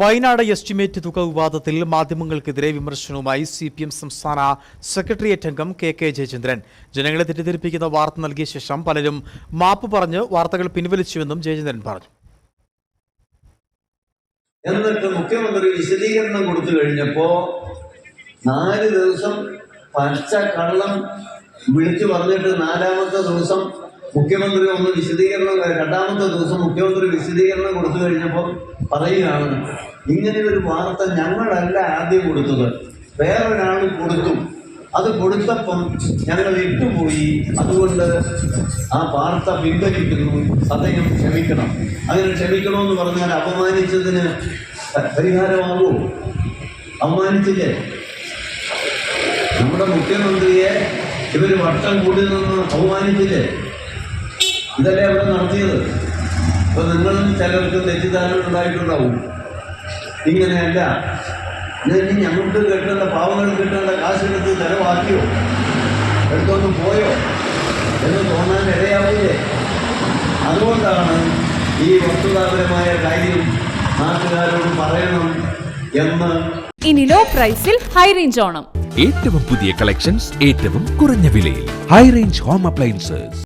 Wayanad estimate തുക വിവാദത്തിൽ മാധ്യമങ്ങൾക്കെതിരെ വിമർശനവുമായി സി പി എം സംസ്ഥാന സെക്രട്ടേറിയറ്റ് അംഗം കെ കെ ജയചന്ദ്രൻ. ജനങ്ങളെ തെറ്റിദ്ധരിപ്പിക്കുന്ന വാർത്ത നൽകിയ ശേഷം പലരും മാപ്പ് പറഞ്ഞ് വാർത്തകൾ പിൻവലിച്ചുവെന്നും ജയചന്ദ്രൻ പറഞ്ഞു. എന്നിട്ട് മുഖ്യമന്ത്രി വിശദീകരണം കൊടുത്തു കഴിഞ്ഞപ്പോ നാല് ദിവസം പച്ച കള്ളം വിളിച്ചു പറഞ്ഞിട്ട് നാലാമത്തെ ദിവസം മുഖ്യമന്ത്രി ഒന്ന് വിശദീകരണം രണ്ടാമത്തെ ദിവസം മുഖ്യമന്ത്രി വിശദീകരണം കൊടുത്തു കഴിഞ്ഞപ്പോൾ പറയുകയാണ് ഇങ്ങനെ ഒരു വാർത്ത ഞങ്ങളല്ല ആദ്യം കൊടുത്തത്. വേറൊരാൾ കൊടുത്തു. അത് കൊടുത്തപ്പം ഞങ്ങൾ ഇട്ടുപോയി. അതുകൊണ്ട് ആ വാർത്ത പിൻവലിക്കുന്നു. അദ്ദേഹം ക്ഷമിക്കണം. അങ്ങനെ ക്ഷമിക്കണമെന്ന് പറഞ്ഞാൽ അപമാനിച്ചതിന് പരിഹാരമാകുമോ അപമാനിച്ചില്ലേ? നമ്മുടെ മുഖ്യമന്ത്രിയെ ഇവർ വട്ടം കൂടി നിന്ന് അപമാനിച്ചില്ലേ? ഇതല്ലേ അവിടെ നടത്തിയത്? അപ്പൊ നിങ്ങൾ ചിലർക്ക് തെറ്റിദ്ധാരണ ഉണ്ടായിട്ടുണ്ടാവും. ഇങ്ങനെയല്ല. ഇനി ഞങ്ങൾക്ക് കിട്ടേണ്ട പാവങ്ങൾ കിട്ടേണ്ട കാശെടുത്ത് ചിലവാക്കിയോ? എടുത്തൊന്ന് പോയോ? എന്ന് തോന്നാൻ ഇടയാവില്ലേ? അതുകൊണ്ടാണ് ഈ വസ്തുതാപരമായ കാര്യം നാട്ടുകാരോട് പറയണം എന്ന്. ഇനി ലോ പ്രൈസിൽ ഹൈ റേഞ്ച് ഓണം. ഏറ്റവും പുതിയ കളക്ഷൻസ് ഏറ്റവും കുറഞ്ഞ വിലയിൽ. High range home appliances